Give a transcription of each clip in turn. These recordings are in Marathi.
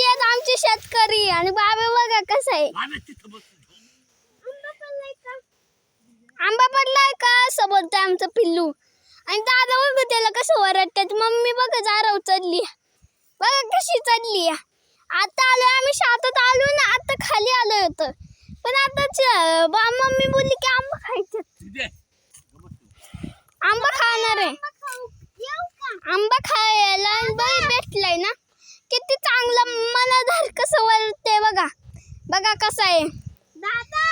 आहेत आमचे शेतकरी आणि बाबा बघा कसं आहे. आंबा पडलाय का? असं बोलतोय आमचं पिल्लू. आणि दादा बघ त्याला कसं वरटतात मम्मी बघ जाराव चढली. बघा कशी चढली. आता आलो आम्ही शातात आलो ना आता खाली आलो होतं. पण आता च- बा मम्मी बोलली की आंबा खायचे आंबा खाणार आहे. आंबा खायला बाई भेटलाय ना. किती चांगलं कसं वरते बघा. बघा कसं आहे. दादा!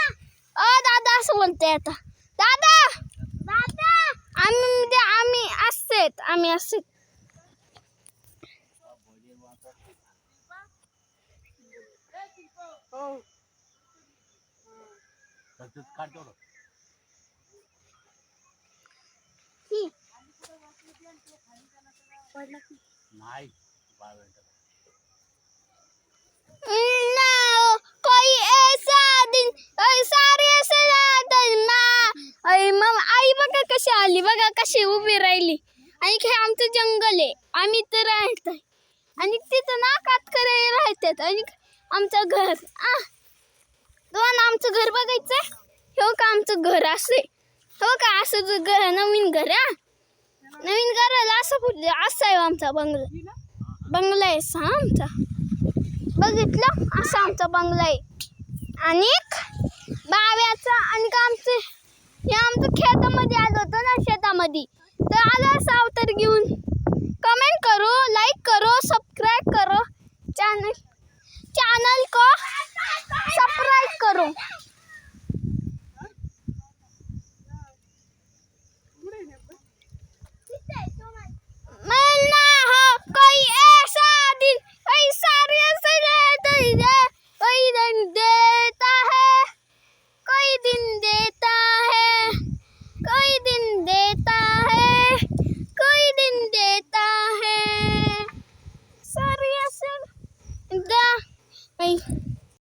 अ दादा असं बोलते आता. दादा! दादा! आम्ही म्हणजे आम्ही असतेत आम्ही असते काढ तेवढं. नाही आली बघा कशी उभी राहिली. आणि हे आमचं जंगल आहे. आम्ही तर राहत आहे आणि तिथं ना कातकरे राहतात. आणि आमचं घर. आ. दोन आमचं घर बघायचं हो का आमचं घर असे हो का असं घर नवीन घर हा नवीन घराला असं फुटलं. असं आहे आमचा बंगला. बंगला आहे असा आमचा. बघितलं? असा आमचा बंगला आहे. आणि बाव्याचा आणि आमचं हे आमचं खेतामध्ये आलं कधी तर आलो सावतर घेऊन. कमेंट करो लाईक करो सबस्क्राईब करो. चॅनल चॅनल को सबस्क्राईब करो.